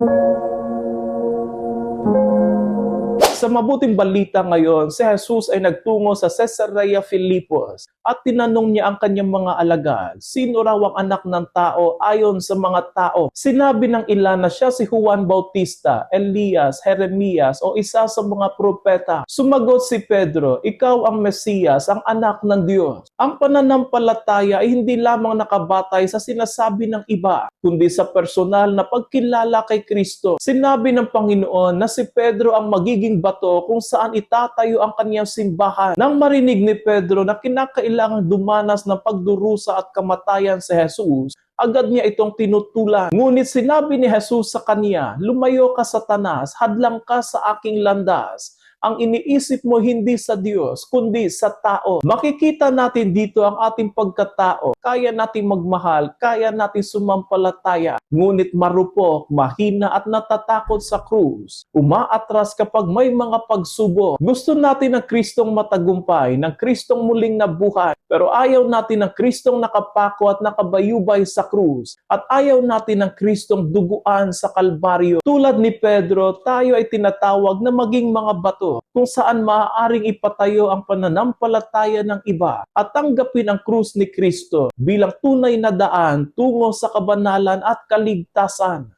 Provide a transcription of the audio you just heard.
Música Sa mabuting balita ngayon, si Jesus ay nagtungo sa Caesarea Philippos at tinanong niya ang kanyang mga alagad, sino raw ang anak ng tao ayon sa mga tao. Sinabi ng ilan na siya si Juan Bautista, Elias, Jeremias o isa sa mga propeta. Sumagot si Pedro, ikaw ang Mesiyas, ang anak ng Diyos. Ang pananampalataya ay hindi lamang nakabatay sa sinasabi ng iba, kundi sa personal na pagkilala kay Kristo. Sinabi ng Panginoon na si Pedro ang magiging bato kung saan itatayo ang kanyang simbahan. Nang marinig ni Pedro na kinakailangang dumanas ng pagdurusa at kamatayan si Jesus, agad niya itong tinutulan. Ngunit sinabi ni Jesus sa kanya, Lumayo ka satanas, hadlang ka sa aking landas. Ang iniisip mo hindi sa Diyos, kundi sa tao. Makikita natin dito ang ating pagkatao. Kaya nating magmahal, kaya nating sumampalataya. Ngunit marupok, mahina at natatakot sa krus. Umaatras kapag may mga pagsubok. Gusto natin ng Kristong matagumpay, ng Kristong muling nabuhay. Pero ayaw natin ng Kristong nakapako at nakabayubay sa krus. At ayaw natin ng Kristong duguan sa Kalbaryo. Tulad ni Pedro, tayo ay tinatawag na maging mga bato kung saan maaaring ipatayo ang pananampalataya ng iba at tanggapin ang krus ni Kristo bilang tunay na daan tungo sa kabanalan at kaligtasan.